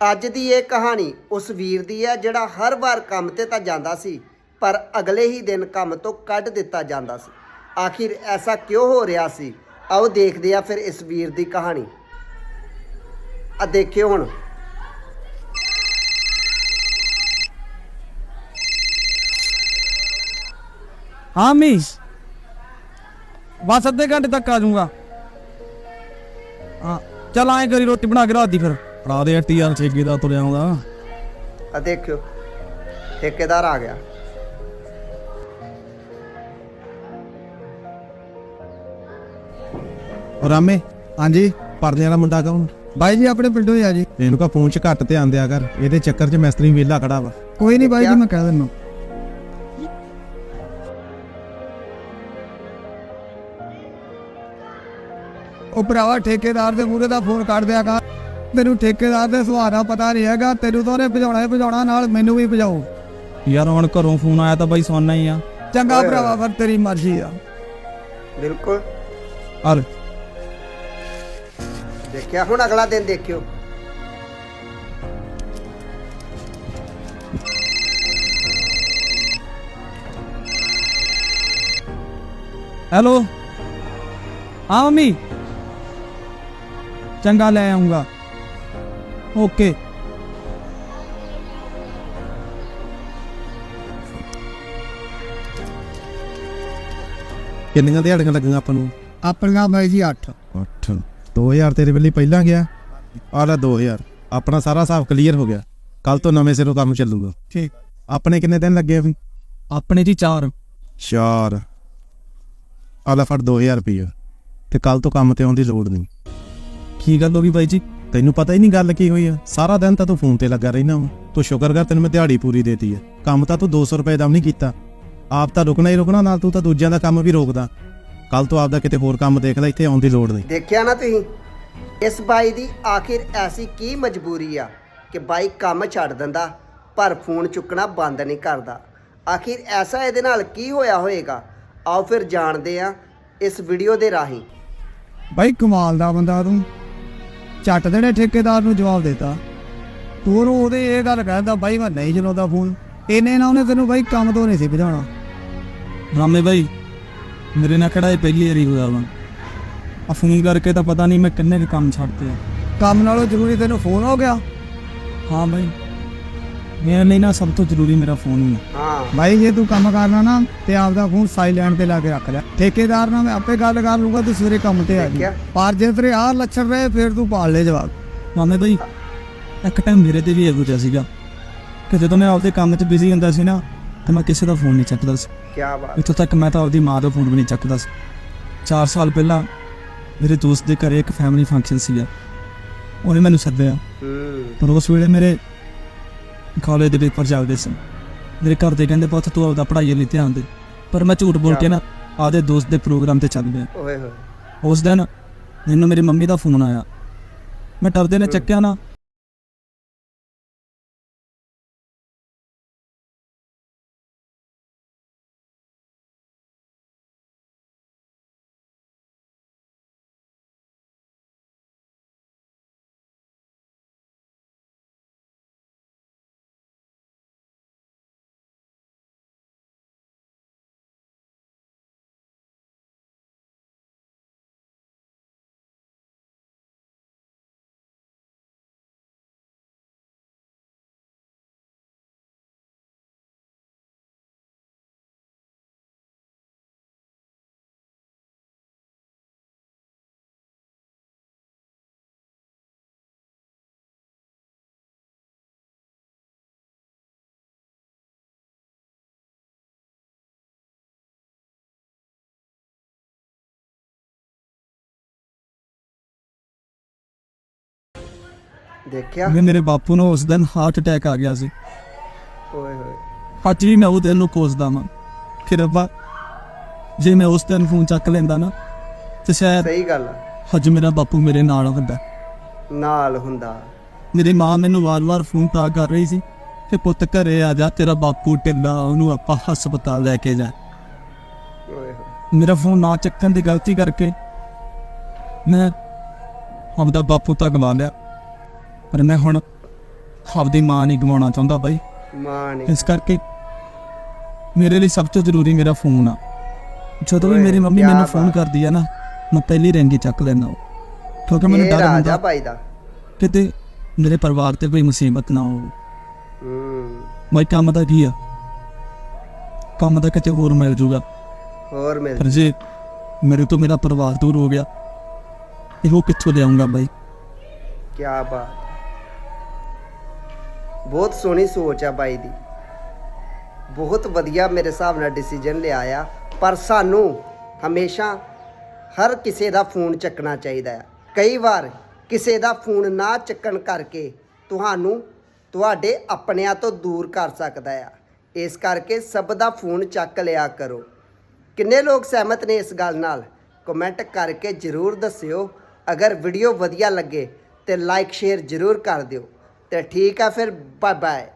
ਅੱਜ ਦੀ ਇਹ ਕਹਾਣੀ ਉਸ ਵੀਰ ਦੀ ਹੈ ਜਿਹੜਾ ਹਰ ਵਾਰ ਕੰਮ ਤੇ ਤਾਂ ਜਾਂਦਾ ਸੀ, ਪਰ ਅਗਲੇ ਹੀ ਦਿਨ ਕੰਮ ਤੋਂ ਕੱਢ ਦਿੱਤਾ ਜਾਂਦਾ ਸੀ। ਆਖਿਰ ਐਸਾ ਕਿਉਂ ਹੋ ਰਿਹਾ ਸੀ? ਆਓ ਦੇਖਦੇ ਆ ਫਿਰ ਇਸ ਵੀਰ ਦੀ ਕਹਾਣੀ। ਆ ਦੇਖਿਓ ਹੁਣ। ਹਾਂ ਮੀ ਬਸ ਅੱਧੇ ਘੰਟੇ ਤੱਕ ਆ ਜਾਊਂਗਾ। ਹਾਂ, ਚੱਲ ਆਏ ਕਰੀ ਰੋਟੀ ਬਣਾ ਕੇ ਰਾਤ ਦੀ ਫਿਰ। ਫੜਾ ਦੇ ਯਾਰ ਠੇਕੇ ਦਾ ਤੁਰਿਆ ਆਉਂਦਾ। ਆ ਦੇਖਿਓ ਠੇਕੇਦਾਰ ਆ ਗਿਆ। ਰਾਮੇ ਹਾਂਜੀ ਪਰਦੇ ਵਾਲਾ ਮੁੰਡਾ ਕੌਣ? ਬਾਈ ਜੀ ਆਪਣੇ ਪਿੰਡੋਂ ਹੀ ਆ ਜੀ। ਇਹਨੂੰ ਕਾ ਫੋਨ 'ਚ ਘੱਟ ਧਿਆਨ ਦਿਆ ਕਰ ਇਹਦੇ ਚੱਕਰ 'ਚ ਮਿਸਤਰੀ ਵੇਲਾ ਖੜਾ ਵਾ। ਕੋਈ ਨਹੀਂ ਬਾਈ ਜੀ ਮੈਂ ਕਹਿ ਦਿੰਦਾ। ਉਹ ਭਰਾਵਾ ਠੇਕੇਦਾਰ ਦੇ ਮੂਹਰੇ ਦਾ ਫੋਨ ਕੱਢ ਦਿਆ ਕਰ। ਤੈਨੂੰ ਠੇਕੇਦਾਰ ਦੇ ਸੁਭਾਅ ਦਾ ਪਤਾ ਨਹੀਂ ਹੈਗਾ ਤੈਨੂੰ ਤਾਂ ਉਹਨੇ ਭਜਾਉਣਾ ਹੀ ਭਜਾਉਣਾ ਨਾਲ ਮੈਨੂੰ ਵੀ ਭਜਾਓ। ਯਾਰ ਹੁਣ ਘਰੋਂ ਫੋਨ ਆਇਆ ਤਾਂ ਬਾਈ ਸੁਣਨਾ ਹੀ ਆ। ਚੰਗਾ। ਭਰਾਵਾ ਫਿਰ ਤੇਰੀ ਮਰਜ਼ੀ ਆ। ਬਿਲਕੁਲ। ਹਲ ਦੇਖਿਆ ਹੁਣ ਅਗਲਾ ਦਿਨ ਦੇਖਿਓ। ਹੈਲੋ ਹਾਂ ਮੰਮੀ। ਚੰਗਾ ਲੈ ਆਉਂਗਾ ਓਕੇ ਕਿੰਨੀਆਂ ਦਿਹਾੜੀਆਂ ਲੱਗੀਆਂ ਆਪਾਂ ਨੂੰ? ਆਪਣੀਆਂ ਬਾਈ ਜੀ 8 8 2000 ਤੇਰੇ ਵੇਲੇ ਪਹਿਲਾਂ ਗਿਆ। ਆਹ ਲੈ 2000 ਆਪਣਾ ਸਾਰਾ ਹਿਸਾਬ ਕਲੀਅਰ ਹੋ ਗਿਆ। ਕੱਲ ਤੋਂ ਨਵੇਂ ਸਿਰੋਂ ਕੰਮ ਚੱਲੂਗਾ। ਠੀਕ। ਆਪਣੇ ਕਿੰਨੇ ਦਿਨ ਲੱਗੇ ਵੀ? ਆਪਣੇ ਜੀ ਚਾਰ। 4 ਆਹ ਲੈ ਫੜ 2000 ਰੁਪਏ ਤੇ ਕੱਲ ਤੋਂ ਕੰਮ ਤੇ ਆਉਣ ਦੀ ਲੋੜ ਨਹੀਂ। ਕੀ ਗੱਲ ਹੋ ਗਈ ਬਾਈ ਜੀ? ਤੈਨੂੰ ਪਤਾ ਹੀ ਨਹੀਂ ਗੱਲ ਕੀ ਹੋਈ ਆ। ਸਾਰਾ ਦਿਨ ਤਾਂ ਤੂੰ ਫੋਨ ਤੇ ਲੱਗਾ ਰਹਿਣਾ ਵਾ। ਤੂੰ ਸ਼ੁਕਰ ਕਰ ਤੈਨੂੰ ਮੈਂ ਦਿਹਾੜੀ ਪੂਰੀ ਦੇਤੀ ਆ। ਕੰਮ ਤਾਂ ਤੂੰ 200 ਰੁਪਏ ਦਾ ਵੀ ਨਹੀਂ ਕੀਤਾ। ਆਪ ਤਾਂ ਰੁਕਣਾ ਹੀ ਰੁਕਣਾ ਨਾਲ ਤੂੰ ਤਾਂ ਦੂਜਿਆਂ ਦਾ ਕੰਮ ਵੀ ਰੋਕਦਾ। ਕੱਲ ਤੋਂ ਆਪਦਾ ਕਿਤੇ ਹੋਰ ਕੰਮ ਦੇਖ ਲੈ ਇੱਥੇ ਆਉਣ ਦੀ ਲੋੜ ਨਹੀਂ। ਦੇਖਿਆ ਨਾ ਤੁਸੀਂ? ਇਸ ਬਾਈ ਦੀ ਆਖਿਰ ਐਸੀ ਕੀ ਮਜਬੂਰੀ ਆ ਕਿ ਬਾਈ ਕੰਮ ਛੱਡ ਦਿੰਦਾ ਪਰ ਫੋਨ ਚੁੱਕਣਾ ਬੰਦ ਨਹੀਂ ਕਰਦਾ। ਆਖਿਰ ਐਸਾ ਇਹਦੇ ਨਾਲ ਕੀ ਹੋਇਆ ਹੋਵੇਗਾ ਆਓ ਫਿਰ ਜਾਣਦੇ ਆ ਇਸ ਵੀਡੀਓ ਦੇ ਰਾਹੀਂ। ਬਾਈ ਕਮਾਲ ਦਾ ਬੰਦਾ ਤੂੰ। ਝੱਟ ਦੇ ਨੇ ਠੇਕੇਦਾਰ ਨੂੰ ਜਵਾਬ ਦਿੱਤਾ। ਤੂੰ ਉਹਨੂੰ ਉਹਦੇ ਇਹ ਗੱਲ ਕਹਿੰਦਾ ਬਾਈ ਮੈਂ ਨਹੀਂ ਚਲਾਉਂਦਾ ਫੋਨ। ਇਹਨੇ ਨਾ ਉਹਨੇ ਤੈਨੂੰ ਬਾਈ ਕੰਮ ਤੋਂ ਨਹੀਂ ਸੀ ਭਜਾਉਣਾ। ਰਾਮੇ ਬਾਈ ਮੇਰੇ ਨਾਲ ਕਿਹੜਾ ਇਹ ਪਹਿਲੀ ਵਾਰੀ ਹੋਇਆ ਵਾ? ਆ ਫੋਨ ਕਰਕੇ ਤਾਂ ਪਤਾ ਨਹੀਂ ਮੈਂ ਕਿੰਨੇ ਕੁ ਕੰਮ ਛੱਡਤੇ ਆ। ਕੰਮ ਨਾਲੋਂ ਜ਼ਰੂਰੀ ਤੈਨੂੰ ਫੋਨ ਹੋ ਗਿਆ। ਹਾਂ ਬਾਈ। ਮੇਰੇ ਲਈ ਨਾ ਸਭ ਤੋਂ ਜ਼ਰੂਰੀ ਮੇਰਾ ਫੋਨ ਹੀ ਹੈ ਹਾਂ। ਬਾਈ ਜੇ ਤੂੰ ਕੰਮ ਕਰਨਾ ਨਾ ਤੇ ਆਪਦਾ ਫੋਨ ਸਾਈਲੈਂਟ ਤੇ ਲਾ ਕੇ ਰੱਖ ਲੈ। ਠੇਕੇਦਾਰ ਨਾਲ ਮੈਂ ਆਪੇ ਗੱਲ ਕਰ ਲੂੰਗਾ ਤੂੰ ਸਵੇਰੇ ਕੰਮ ਤੇ ਆ ਜੀ। ਦੇਖਿਆ? ਪਰ ਜੇ ਤੇਰੇ ਆਹ ਲੱਛਣ ਰਹੇ ਫਿਰ ਤੂੰ ਪਾਲ ਲੈ ਜਵਾਬ। ਮਾਮੇ ਬਾਈ ਇੱਕ ਟਾਈਮ ਮੇਰੇ ਤੇ ਵੀ ਇਹੋ ਜਿਹਾ ਸੀਗਾ ਕਿ ਜਦੋਂ ਮੈਂ ਆਪਦੇ ਕੰਮ 'ਚ ਬਿਜ਼ੀ ਹੁੰਦਾ ਸੀ ਨਾ ਤਾਂ ਮੈਂ ਕਿਸੇ ਦਾ ਫੋਨ ਨਹੀਂ ਚੱਕਦਾ ਸੀ। ਕੀ ਬਾਤ। ਇੱਥੋਂ ਤੱਕ ਮੈਂ ਤਾਂ ਆਪਦੀ ਮਾਂ ਦਾ ਫੋਨ ਵੀ ਨਹੀਂ ਚੱਕਦਾ ਸੀ। 4 ਸਾਲ ਪਹਿਲਾਂ ਮੇਰੇ ਦੋਸਤ ਦੇ ਘਰੇ ਇੱਕ ਫੈਮਿਲੀ ਫੰਕਸ਼ਨ ਸੀਗਾ। ਉਹਨੇ ਮੈਨੂੰ ਸੱਦਿਆ। ਹੂੰ। ਪਰ ਉਸ ਵੇਲੇ ਮੇਰੇ ਕਾਲਜ ਦੇ ਪੇਪਰ ਚੱਲਦੇ ਸੀ ਮੇਰੇ ਘਰ ਦੇ ਕਹਿੰਦੇ ਪੁੱਤ ਤੂੰ ਆਪਦਾ ਪੜ੍ਹਾਈ ਲਈ ਧਿਆਨ ਦੇ। ਪਰ ਮੈਂ ਝੂਠ ਬੋਲ ਕੇ ਨਾ ਆਪਦੇ ਦੋਸਤ ਦੇ ਪ੍ਰੋਗਰਾਮ ਤੇ ਚੱਲ ਗਿਆ ਓਏ ਹੋਏ। ਉਸ ਦਿਨ ਮੈਨੂੰ ਮੇਰੀ ਮੰਮੀ ਦਾ ਫੋਨ ਆਇਆ। ਮੈਂ ਡਰਦੇ ਨੇ ਚੱਕਿਆ ਨਾ। ਦੇਖਿਆ? ਵੀ ਮੇਰੇ ਬਾਪੂ ਨੂੰ ਉਸ ਦਿਨ ਹਾਰਟ ਅਟੈਕ ਆ ਗਿਆ ਸੀ। ਓਏ ਹੋਏ। ਅੱਜ ਵੀ ਮੈਂ ਉਹ ਦਿਨ ਨੂੰ ਕੋਸਦਾ ਵਾਂ। ਫਿਰ ਅੱਬਾ ਜੇ ਮੈਂ ਉਸ ਦਿਨ ਫੋਨ ਚੱਕ ਲੈਂਦਾ ਨਾ ਤੇ ਸ਼ਾਇਦ ਸਹੀ ਗੱਲ ਆ। ਅੱਜ ਮੇਰਾ ਬਾਪੂ ਮੇਰੇ ਨਾਲ ਹੁੰਦਾ। ਨਾਲ ਹੁੰਦਾ। ਮੇਰੀ ਮਾਂ ਮੈਨੂੰ ਵਾਰ-ਵਾਰ ਫੋਨ ਤਾਂ ਕਰ ਰਹੀ ਸੀ ਕਿ ਪੁੱਤ ਘਰੇ ਆ ਜਾ ਤੇਰਾ ਬਾਪੂ ਢਿੱਲਾ ਉਹਨੂੰ ਆਪਾਂ ਹਸਪਤਾਲ ਲੈ ਕੇ ਜਾ ਓਏ ਹੋਏ। ਮੇਰਾ ਫੋਨ ਨਾ ਚੱਕਣ ਦੀ ਗਲਤੀ ਕਰਕੇ ਮੈਂ ਆਪਦਾ ਬਾਪੂ ਤਾਂ ਗਵਾ ਲਿਆ। ਪਰ ਮੈਂ ਹੁਣ ਆਪਦੀ ਮਾਂ ਨਹੀਂ ਗਵਾਉਣਾ ਚਾਹੁੰਦਾ ਬਾਈ। ਮਾਂ ਨੇ ਇਸ ਕਰਕੇ ਮੇਰੇ ਲਈ ਸਭ ਤੋਂ ਜ਼ਰੂਰੀ ਮੇਰਾ ਫੋਨ ਆ। ਜਦੋਂ ਵੀ ਮੇਰੀ ਮੰਮੀ ਕਿਆ ਮੈਨੂੰ ਫੋਨ ਬਾਤ। ਕਰਦੀ ਆ ਨਾ ਮੈਂ ਪਹਿਲੀ ਰਿੰਗ ਚੱਕ ਲੈਂਦਾ ਕਿਉਂਕਿ ਮੈਨੂੰ ਇਹ ਡਰ ਰਾਜਾ ਹੁੰਦਾ। ਬਾਈ ਦਾ। ਕਿਤੇ ਮੇਰੇ ਪਰਿਵਾਰ ਤੇ ਕੋਈ ਮੁਸੀਬਤ ਨਾ ਹੋਵੇ। ਹੂੰ। ਬਾਈ ਕੰਮ ਦਾ ਕੀ ਆ? ਕੰਮ ਦਾ ਕਿਤੇ ਹੋਰ ਮਿਲ ਜੂਗਾ। ਹੋਰ ਮਿਲ ਪਰ ਜੇ ਮੇਰੇ ਤੋਂ ਮੇਰਾ ਪਰਿਵਾਰ ਦੂਰ ਹੋ ਗਿਆ ਇਹੋ ਕਿੱਥੋਂ ਲਿਆਉਂਗਾ ਬਾਈ? ਕੀ ਬਾਤ। ਬਹੁਤ ਸੋਹਣੀ ਸੋਚ ਆ ਬਾਈ ਦੀ। ਬਹੁਤ ਵਧੀਆ ਮੇਰੇ ਹਿਸਾਬ ਨਾਲ ਡਿਸੀਜਨ ਲਿਆ ਆ ਪਰ ਸਾਨੂੰ ਹਮੇਸ਼ਾ ਹਰ ਕਿਸੇ ਦਾ ਫੋਨ ਚੱਕਣਾ ਚਾਹੀਦਾ ਹੈ ਕਈ ਵਾਰ ਕਿਸੇ ਦਾ ਫੋਨ ਨਾ ਚੱਕਣ ਕਰਕੇ ਤੁਹਾਨੂੰ ਤੁਹਾਡੇ ਆਪਣਿਆਂ ਤੋਂ ਦੂਰ ਕਰ ਸਕਦਾ ਆ। ਇਸ ਕਰਕੇ ਸਭ ਦਾ ਫੋਨ ਚੱਕ ਲਿਆ ਕਰੋ। ਕਿੰਨੇ ਲੋਕ ਸਹਿਮਤ ਨੇ ਇਸ ਗੱਲ ਨਾਲ? ਕਮੈਂਟ ਕਰਕੇ ਜਰੂਰ ਦੱਸਿਓ। ਅਗਰ ਵੀਡੀਓ ਵਧੀਆ ਲੱਗੇ ਤੇ ਲਾਈਕ ਸ਼ੇਅਰ ਜਰੂਰ ਕਰ ਦਿਓ। ਤੇ ਠੀਕ ਆ ਫਿਰ ਬਾਏ ਬਾਏ